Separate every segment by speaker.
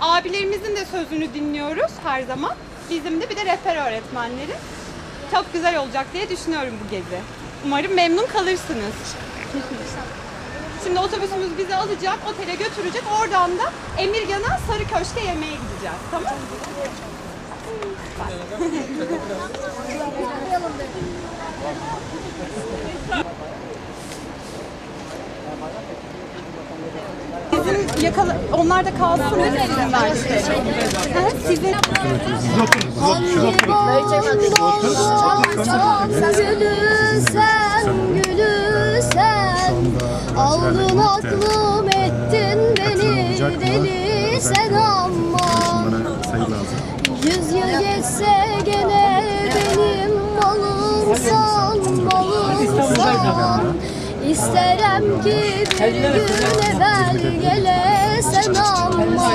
Speaker 1: Abilerimizin de sözünü dinliyoruz her zaman. Bizim de bir de rehber öğretmenleri. Çok güzel olacak diye düşünüyorum bu gezi. Umarım memnun kalırsınız. Şimdi otobüsümüz bizi alacak, otele götürecek. Oradan da Emirgan'a Sarı Köşk'e yemeğe gideceğiz. Tamam mı? Sizin yakala... Onlar da kalsın. Sizin verdikleri. Ha, Sizin...
Speaker 2: Gülü sen, gülü sen Aldın aklım ettin beni deli sen ama Yüz yıl geçse gene benim malımsan malımsan İsterim ki bir gün evvel gelesen ama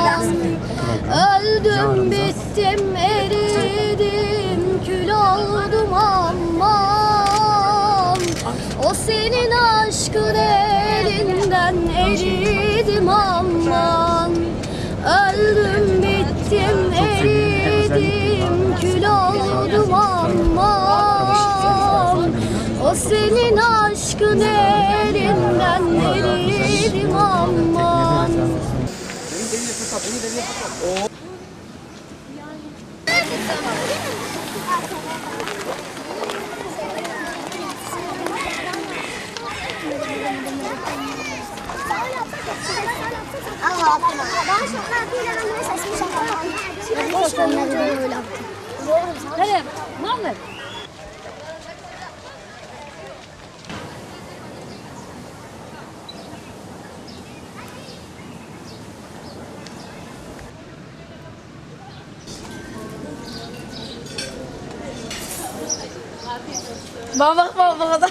Speaker 2: Öldüm bittim eridim. Kül oldum aman O senin aşkın elinden eridim aman Öldüm bittim eridim. Kül oldum aman O senin aşkın elinden eridim aman โอ้
Speaker 3: Bak bak bak bak adam.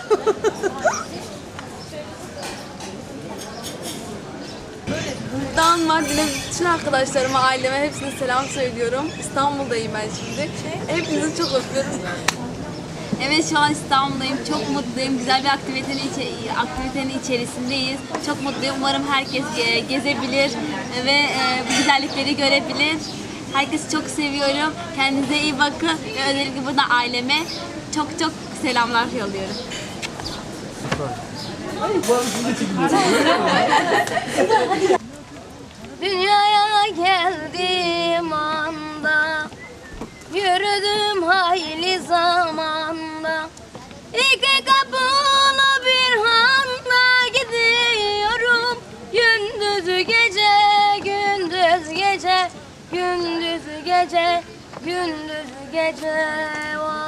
Speaker 3: Buradan Mardin'e bütün arkadaşlarıma, aileme hepsine selam söylüyorum. İstanbul'dayım ben şimdi. Hepinizi çok öpüyorum.
Speaker 4: Evet şu an İstanbul'dayım. Çok mutluyum. Güzel bir aktivitenin, içe- aktivitenin içerisindeyiz. Çok mutluyum. Umarım herkes ge- gezebilir ve e, bu güzellikleri görebilir. Herkesi çok seviyorum. Kendinize iyi bakın. Özellikle burada aileme çok çok selamlar yolluyorum.
Speaker 2: Dünyaya geldiğim anda. Yürüdüm hayli zamanda. İki kapılı bir handa gidiyorum. Gündüz gece, gündüz gece. Gündüz gece, gündüz gece. Vay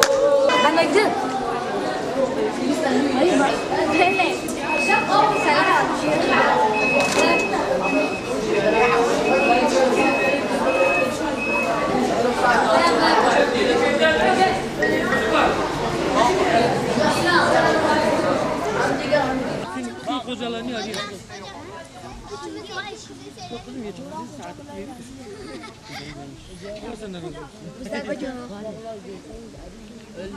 Speaker 2: Ben acı. Hayır ne oldu? Bu sefer Evet.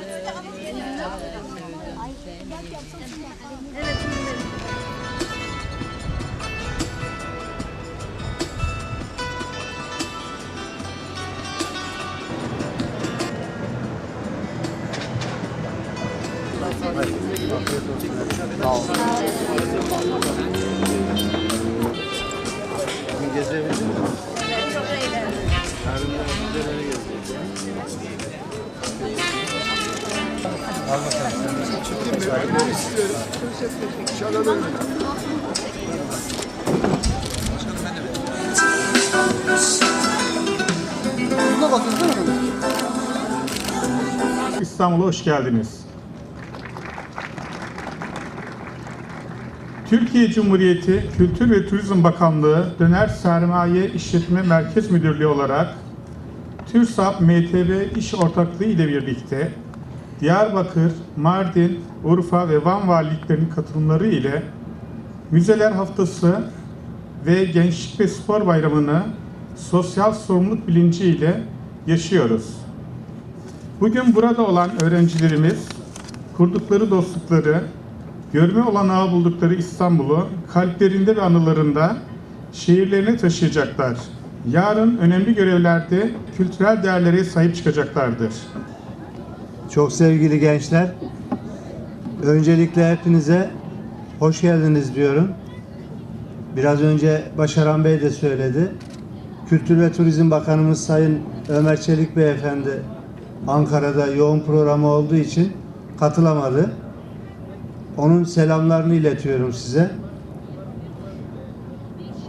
Speaker 2: Sağ olun. Bugün gezebildiniz mi? Evet, çok eğlendim. Yarın da nereye gezeceksiniz?
Speaker 5: İstanbul'a hoş geldiniz. Türkiye Cumhuriyeti Kültür ve Turizm Bakanlığı Döner Sermaye İşletme Merkez Müdürlüğü olarak TÜRSAP MTB İş Ortaklığı ile birlikte Diyarbakır, Mardin, Urfa ve Van valiliklerinin katılımları ile Müzeler Haftası ve Gençlik ve Spor Bayramı'nı sosyal sorumluluk bilinciyle yaşıyoruz. Bugün burada olan öğrencilerimiz kurdukları dostlukları, görme olanağı buldukları İstanbul'u kalplerinde ve anılarında şehirlerine taşıyacaklar. Yarın önemli görevlerde kültürel değerlere sahip çıkacaklardır.
Speaker 6: Çok sevgili gençler, öncelikle hepinize hoş geldiniz diyorum. Biraz önce Başaran Bey de söyledi. Kültür ve Turizm Bakanımız Sayın Ömer Çelik Beyefendi Ankara'da yoğun programı olduğu için katılamadı. Onun selamlarını iletiyorum size.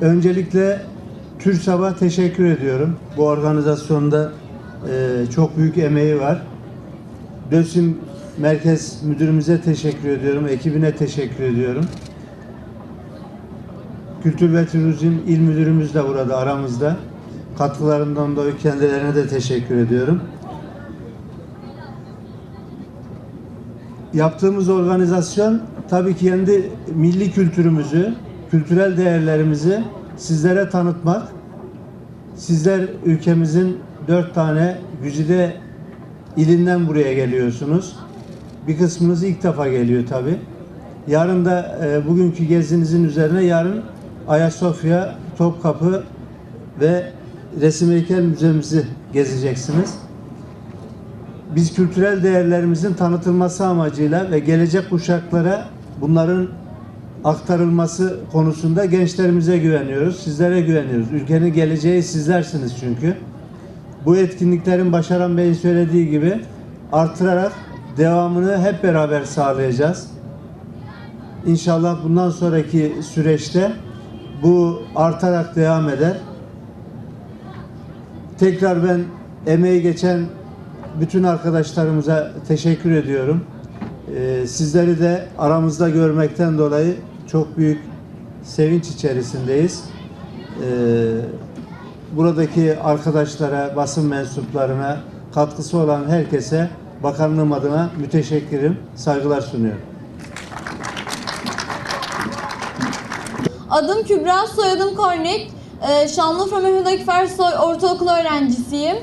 Speaker 6: Öncelikle TÜRSAB'a teşekkür ediyorum. Bu organizasyonda eee, çok büyük emeği var. DÖSİM Merkez Müdürümüze teşekkür ediyorum, ekibine teşekkür ediyorum. Kültür ve Turizm İl Müdürümüz de burada aramızda. Katkılarından dolayı kendilerine de teşekkür ediyorum. Yaptığımız organizasyon tabii ki kendi milli kültürümüzü, kültürel değerlerimizi sizlere tanıtmak. Sizler ülkemizin dört tane güzide ilinden buraya geliyorsunuz. Bir kısmınız ilk defa geliyor tabi. Yarın da e, bugünkü gezinizin üzerine yarın Ayasofya, Topkapı ve Resim Heykel Müzemizi gezeceksiniz. Biz kültürel değerlerimizin tanıtılması amacıyla ve gelecek kuşaklara bunların aktarılması konusunda gençlerimize güveniyoruz, sizlere güveniyoruz. Ülkenin geleceği sizlersiniz çünkü bu etkinliklerin Başaran Bey'in söylediği gibi artırarak devamını hep beraber sağlayacağız. İnşallah bundan sonraki süreçte bu artarak devam eder. Tekrar ben emeği geçen bütün arkadaşlarımıza teşekkür ediyorum. Ee, sizleri de aramızda görmekten dolayı çok büyük sevinç içerisindeyiz. Ee, buradaki arkadaşlara, basın mensuplarına, katkısı olan herkese bakanlığım adına müteşekkirim, saygılar sunuyorum.
Speaker 7: Adım Kübra, soyadım Kornik. Ee, Şanlıurfa Mehmet Akif Ersoy Ortaokulu öğrencisiyim.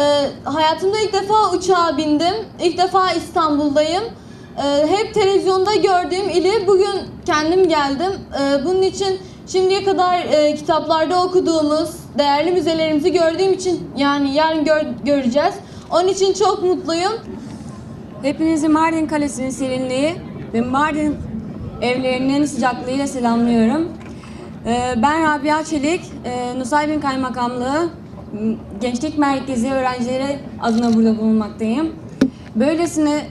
Speaker 7: Ee, hayatımda ilk defa uçağa bindim. İlk defa İstanbul'dayım. Ee, hep televizyonda gördüğüm ili bugün kendim geldim. Bunun için şimdiye kadar e, kitaplarda okuduğumuz değerli müzelerimizi gördüğüm için yani yarın gör- göreceğiz. Onun için çok mutluyum.
Speaker 8: Hepinizi Mardin Kalesi'nin serinliği ve Mardin evlerinin sıcaklığıyla selamlıyorum. Ee, Ben Rabia Çelik, e, Nusaybin Kaymakamlığı Gençlik Merkezi öğrencileri adına burada bulunmaktayım. Böylesine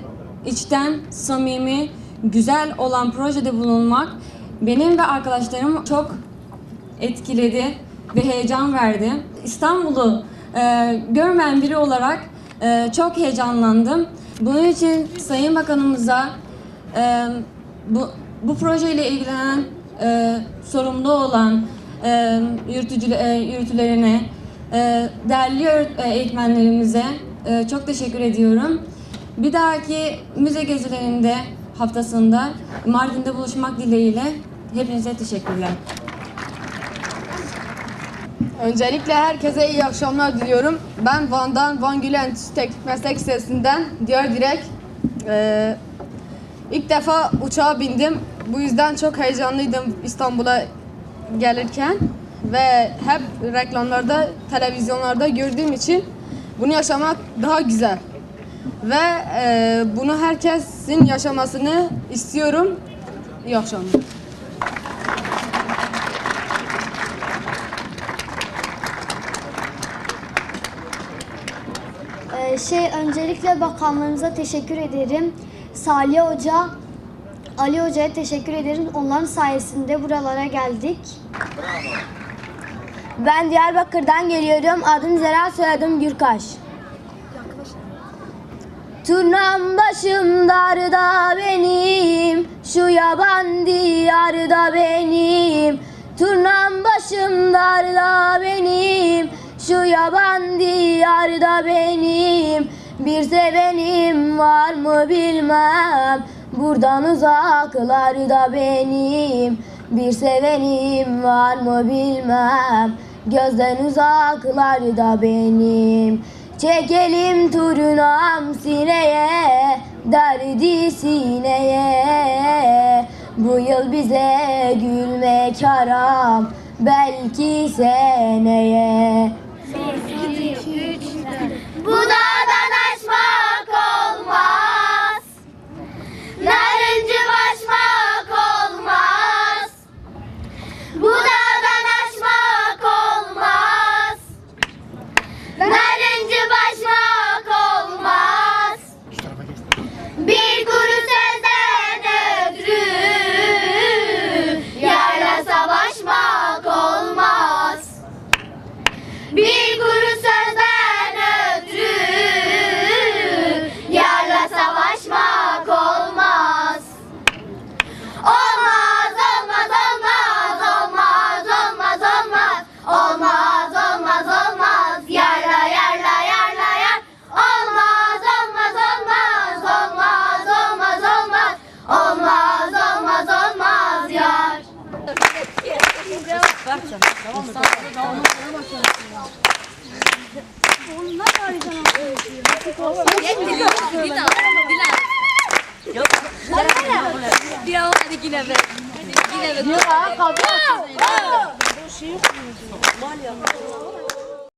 Speaker 8: içten, samimi, güzel olan projede bulunmak benim ve arkadaşlarım çok etkiledi ve heyecan verdi. İstanbul'u e, görmeyen biri olarak e, çok heyecanlandım. Bunun için Sayın Bakanımıza e, bu, bu projeyle ilgilenen e, sorumlu olan e, yürütücü, e, yürütülerine, e, değerli e, eğitmenlerimize e, çok teşekkür ediyorum. Bir dahaki müze gezilerinde haftasında Mardin'de buluşmak dileğiyle hepinize teşekkürler.
Speaker 3: Öncelikle herkese iyi akşamlar diliyorum. Ben Van'dan, Van Gül Teknik Meslek Lisesi'nden Diyar Direk. Ee, ilk defa uçağa bindim. Bu yüzden çok heyecanlıydım İstanbul'a gelirken. Ve hep reklamlarda, televizyonlarda gördüğüm için bunu yaşamak daha güzel. Ve e, bunu herkesin yaşamasını istiyorum. İyi akşamlar.
Speaker 9: Ee, şey öncelikle bakanlarımıza teşekkür ederim. Salih Hoca, Ali Hoca'ya teşekkür ederim. Onların sayesinde buralara geldik. Ben Diyarbakır'dan geliyorum. Adım Zera, soyadım Gürkaş. Turnam başım darda benim
Speaker 2: Şu yaban diyarda benim Turnam başım darda benim Şu yaban diyarda benim. Bir sevenim var mı bilmem. Buradan uzaklarda benim. Bir sevenim var mı bilmem. Gözden uzaklarda benim. Çekelim turunam sineye Derdi sineye. Bu yıl bize gülmek haram Belki seneye Bu dağdan
Speaker 4: Dilan hadi yine be. Yine be.